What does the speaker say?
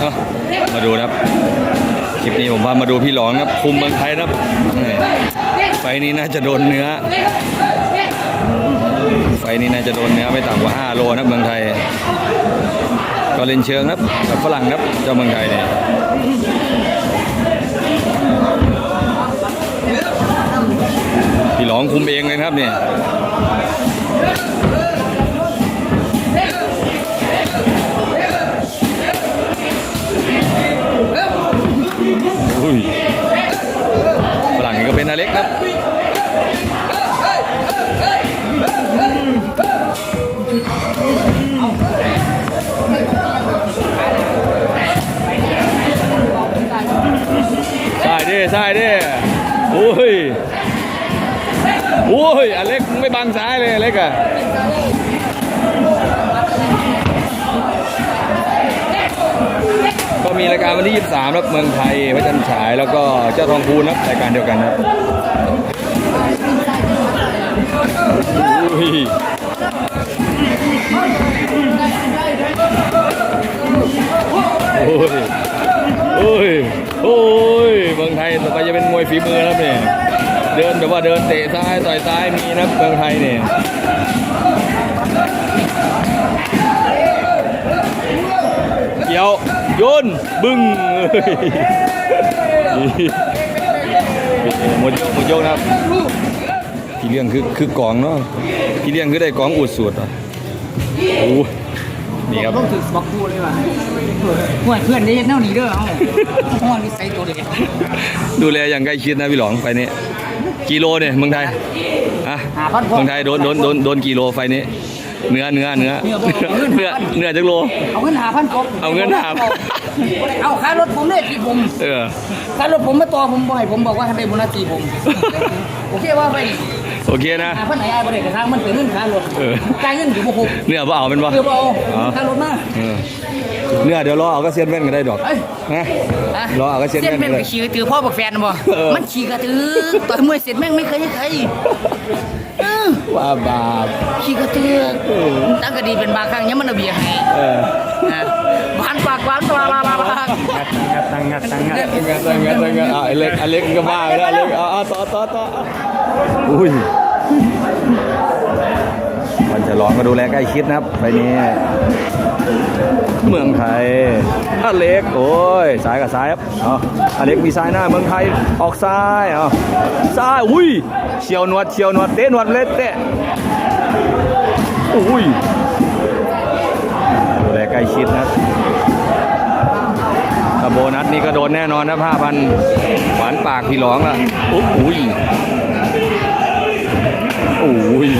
เอ้ามาดูนะครับ คลิปนี้ผมพามาดูพี่หลองนะครับคุมเมืองไทยนะครับนี่ไฟล์นี้น่าจะโดนเนื้อ ไฟล์นี้น่าจะโดนเนื้อไม่ต่ำกว่า 5 โลนะครับเมืองไทย ก็เล่นเชิงนะครับกับฝรั่งนะครับเจ้าเมืองไทยเนี่ยพี่หลองคุมเองเลยนะครับเนี่ยอุ้ย นี่เล็กครับใช่ดิใช่ดิโอ้ยโอ้ยอเล็กไม่บังซ้ายเลยอเล็กอะก็มี รายการวันที่ 23ครับเมืองไทยพระจันทร์ฉายแล้วก็เจ้าทองคูณครับรายการเดียวกันครับอุ้ยโอ้ยโอ้ยโอ้ยเมืองไทยต่อไปจะเป็นมวยฝีมือแล้วเนี่ยเดินแบบว่าเดินเตะซ้ายต่อยซ้ายมีนะเมืองไทยเนี่ย เกี่ยว โยนบึ้งเฮ้ยหมดโยกหมดโยกนะครับพี่เลี้ยงคือคือกองเนาะพี่เลี้ยงคือได้กองอุดสุดอะโอ้ยนี่ครับต้องถือสปักกูเลยว่ะห่วยเพื่อนได้เน่าหนีเด้อเอาห่วนี่ใส่ตัวเด็กดูแลอย่างใกล้ชิดนะพี่หลองไฟนี้กิโลเนี่ยเมืองไทยอะหาพันเมืองไทยโดนโดนโดนโดนกี่โลไฟนี้ เนื้อเนื้อเนื้อเนื้อเนื้อจักโล เอาเงินหาพันกบเอาเงินหาเอาค่ารถผมเลยที่ผมเออค่ารถผมมาต่อผมบ่ให้ผมบอกว่าให้ได้โบนัสตีผมโอเคว่าไปโอเคนะหาพันไหนไอ้บ่ได้กระทั่งมันเป็นเงินค่ารถเออจ่ายเงินอยู่บ่ครบเนื้อเปล่เอาเป็นปะเดี๋ยวบ่เอาอ๋อค่ารถมาเออเนื้อเดี๋ยวรอเอาก็เซียนแว่นก็ได้ดอกเอ้ยนะะรอเอาก็เซียนเส้นแว่นแม่งก็ไปได้ขี่กระตือพ่อบอกแฟนบ่เออมันขี่กระตือต่อยมวยเสร็จแม่งไม่เคยให้ใครเออ ว่าบาปขี่กระตือตั้งกระดีเป็นบางครั้งยังมันเอาเบียร์ให้เออนะหวานปากหวานปลาปลาปลาปลาตังงัดตังงัดตังงัดตังงัดอะไอเล็กไอเล็กก็บ้าไปแล้วอเล็กเอาเอาต่อต่อต่ออุ้ย มันจะร้องก็ดูแลใกล้ชิดนะครับไปนี้เมืองไทยอเล็กโอ้ยสายกับสายครับอ๋ออเล็กมีซ้ายหน้าเมืองไทยออกซ้ายอ๋อซ้ายอุ้ยเชียวนวดเชียวนวดเตะนวดเล็ดเตะอุ้ยดูแลใกล้ชิดนะถ้าโบนัสนี่ก็โดนแน่นอนนะผ้าพันหวานปากพี่ร้องละอุ้ยอุ้ย